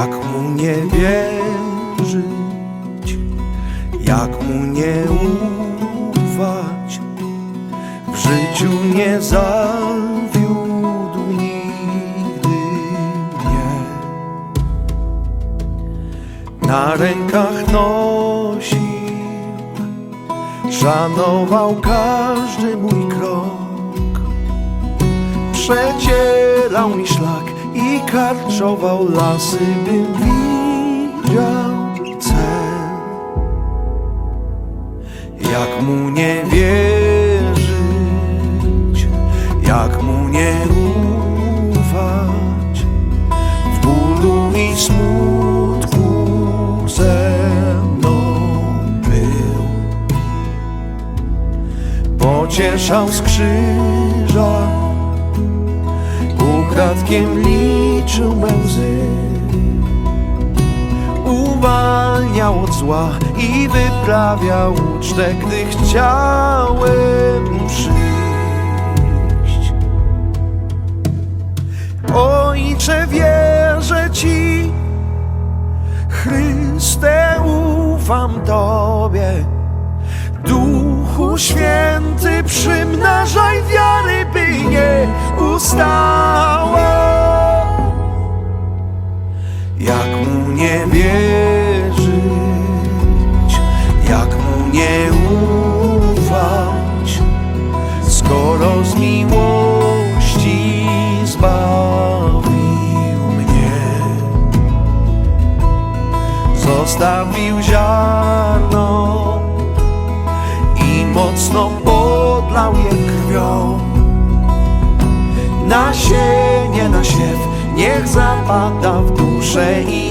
Jak mu nie wierzyć, jak mu nie ufać, w życiu nie zawiódł nigdy mnie. Na rękach nosił, szanował każdy mój krok przecierał mi szlak i karczował lasy, bym widział cel. Jak mu nie wierzyć, jak mu nie ufać, w bólu i smutku ze mną był. Pocieszał z Ukradkiem liczył me łzy. Uwalniał od zła i wyprawiał ucztę, gdy chciałem przyjść. Ojcze, wierzę Ci. Chryste, ufam Tobie. Duchu Święty, przymnażaj nie ustała. Jak mu nie wierzyć, jak mu nie ufać, skoro z miłości zbawił mnie zostawił ziarno i mocno podlał je. Nasienie na siew. Niech zapada w duszę i